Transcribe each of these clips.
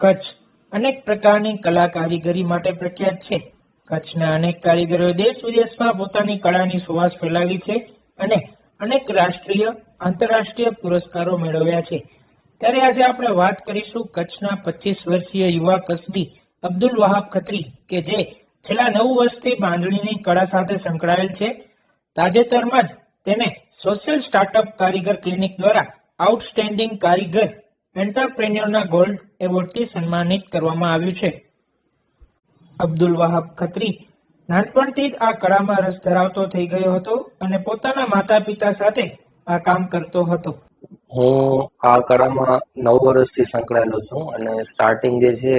કચ્છ અનેક પ્રકારની કલા કારીગરી માટે પ્રખ્યાત છે. કચ્છના અનેક કારીગરોએ દેશ વિદેશમાં પોતાની કળાની સુવાસ ફેલાવી છે અને અનેક રાષ્ટ્રીય, આંતરરાષ્ટ્રીય પુરસ્કારો મેળવ્યા છે. ત્યારે આજે આપણે વાત કરીશું કચ્છના પચીસ વર્ષીય યુવા કસબી અબ્દુલ વહાબ ખત્રી કે જે છેલ્લા નવ વર્ષથી બાંધણીની કળા સાથે સંકળાયેલ છે. તાજેતરમાં જ તેને સોશિયલ સ્ટાર્ટઅપ કારીગર ક્લિનિક દ્વારા આઉટસ્ટેન્ડિંગ કારીગર એન્ટરપ્રેન્યોરના ગોલ્ડ એવોર્ડથી સન્માનિત કરવામાં આવ્યું છે. અબ્દુલ વાહબ ખત્રી નાનપણથી જ આ કળામાં રસ ધરાવતો થઈ ગયો હતો અને પોતાના માતા પિતા સાથે આ કામ કરતો હતો. હું આ કળામાં નવ વર્ષથી સંકળાયેલો છું અને સ્ટાર્ટિંગ જે છે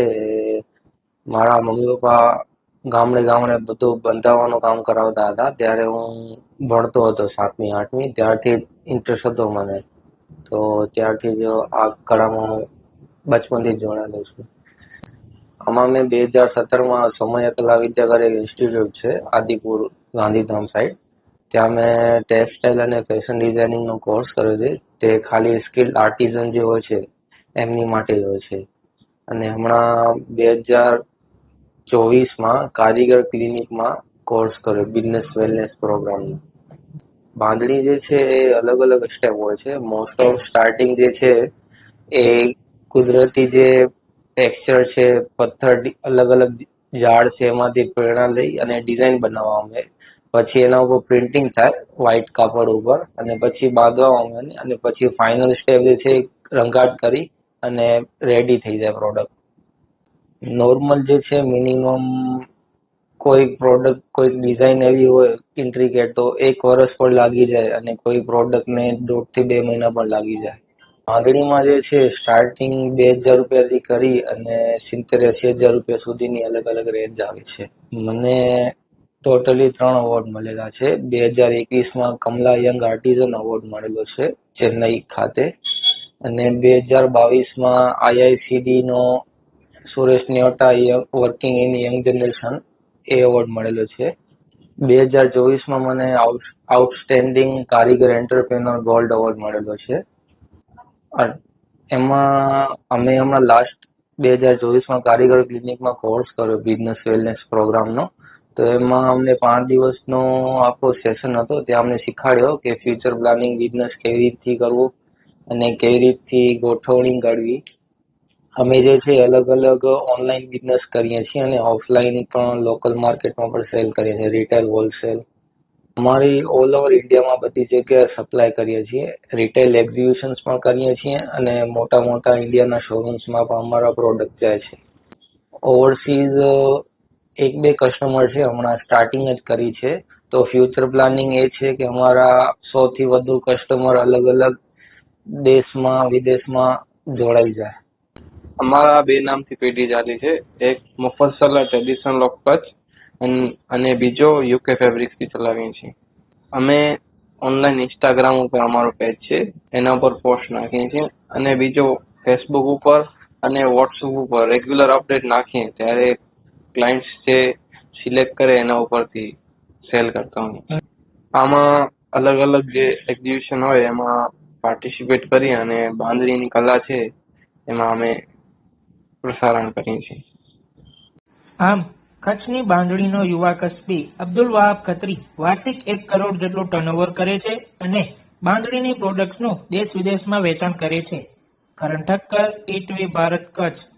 મારા મમ્મી પપ્પા ગામડે ગામડે બધું બંધાવવાનું કામ કરાવતા હતા. ત્યારે હું ભણતો હતો સાતમી, આઠમી. ત્યારથી ઇન્ટરેસ્ટ હતો મને. તો ત્યારથી જ આ કળામાં હું બચપનથી જોડાયેલો છું. આમાં મેં બે હજાર સત્તરમાં સમય કલા વિદ્યાગર એક ઇન્સ્ટિટ્યૂટ છે, આદિપુર ગાંધીધામ સાઈડ ત્યાં મેં ટેક્સટાઇલ અને ફેશન ડિઝાઇનિંગનો કોર્સ કર્યો છે. તે ખાલી સ્કિલ આર્ટિઝન જે હોય છે, એમની માટે જ હોય છે. અને હમણાં બે હજાર ચોવીસમાં કારીગર ક્લિનિકમાં કોર્સ કર્યો બિઝનેસ વેલનેસ પ્રોગ્રામનો બાંધણી જે છે એ અલગ અલગ સ્ટેપ હોય છે. મોસ્ટ ઓફ સ્ટાર્ટિંગ જે છે એ કુદરતી જે ટેક્સચર છે, પથ્થર, અલગ અલગ ઝાડ છે, એમાંથી પ્રેરણા લઈ અને ડિઝાઇન બનાવવામાં આવે. પછી એના ઉપર પ્રિન્ટિંગ થાય વ્હાઇટ કાપડ ઉપર અને પછી બાંધવામાં આવે અને પછી ફાઇનલ સ્ટેપ જે છે રંગાટ કરી અને રેડી થઈ જાય પ્રોડક્ટ નોર્મલ જે છે મિનિમમ કોઈ પ્રોડક્ટ કોઈ ડિઝાઇન એવી હોય ઇન્ટ્રિકેટ તો એક વર્ષ પણ લાગી જાય અને કોઈ પ્રોડક્ટને દોઢથી બે મહિના પણ લાગી જાય. માંગણીમાં જે છે સ્ટાર્ટિંગ બે હજાર રૂપિયાથી કરી અને સિત્તેર એંસી હજાર રૂપિયા સુધીની અલગ અલગ રેન્જ આવે છે. મને ટોટલી ત્રણ અવોર્ડ મળેલા છે. બે હજાર એકવીસમાં કમલા યંગ આર્ટિઝન અવોર્ડ મળેલો છે, ચેન્નઈ ખાતે. અને બે હજાર બાવીસમાં આઈઆઈસીડીનો Suresh Neotia working in young generation A award મળેલો છે. બે હજાર ચોવીસમાં મને out outstanding Karigar entrepreneur gold award મળેલો છે. એમાં અમે હમણાં લાસ્ટ બે હજાર ચોવીસમાં કારીગર ક્લિનિકમાં કોર્સ કર્યો બિઝનેસ વેલનેસ પ્રોગ્રામનો તો એમાં અમને પાંચ દિવસનો આખો સેશન હતો. ત્યાં અમને શીખવાડ્યો કે ફ્યુચર પ્લાનિંગ બિઝનેસ કેવી રીતથી કરવું અને કેવી રીતથી ગોઠવણી કરવી. અમે જે છે અલગ અલગ ઓનલાઈન બિઝનેસ કરીએ છીએ અને ઓફલાઈન પણ લોકલ માર્કેટમાં પણ સેલ કરીએ છીએ. રિટેલ હોલસેલ અમારી ઓલ ઓવર ઇન્ડિયામાં બધી જગ્યાએ સપ્લાય કરીએ છીએ. રિટેલ એક્ઝિબિશન્સ પણ કરીએ છીએ અને મોટા મોટા ઇન્ડિયાના શોરૂમ્સમાં પણ અમારા પ્રોડક્ટ જાય છે. ઓવરસીઝ એક બે કસ્ટમર છે, હમણાં સ્ટાર્ટિંગ જ કરી છે. તો ફ્યુચર પ્લાનિંગ એ છે કે અમારા સૌથી વધુ કસ્ટમર અલગ અલગ દેશમાં, વિદેશમાં જોડાઈ જાય. અમારા બે નામથી પેઢી ચાલી છે. એક મુફસલ ટ્રેડિશનલ ઓફ કચ્છ અને બીજો યુકે ફેબ્રિક્સથી ચલાવીએ છીએ. અમે ઓનલાઈન ઇન્સ્ટાગ્રામ ઉપર અમારો પેજ છે. એના ઉપર પોસ્ટ નાખીએ છીએ. અને બીજો ફેસબુક ઉપર અને વોટ્સઅપ ઉપર રેગ્યુલર અપડેટ નાખીએ ત્યારે ક્લાયન્ટ્સ જે સિલેક્ટ કરે એના ઉપરથી સેલ કરતા હોઈએ. આમાં અલગ અલગ જે એક્ઝિબિશન હોય એમાં પાર્ટિસિપેટ કરી અને બાંધણીની કલા છે, એમાં અમે પ્રસારણ કરી છે આમ, કચ્છની બાંધણીનો યુવા કસબી અબ્દુલ વાહબ ખત્રી વાર્ષિક એક કરોડ જેટલું ટર્નઓવર કરે છે અને બાંધણીની પ્રોડક્ટ્સનું દેશ વિદેશમાં વેચાણ કરે છે. કરણ ઠક્કર ઈટીવી, ભારત કચ્છ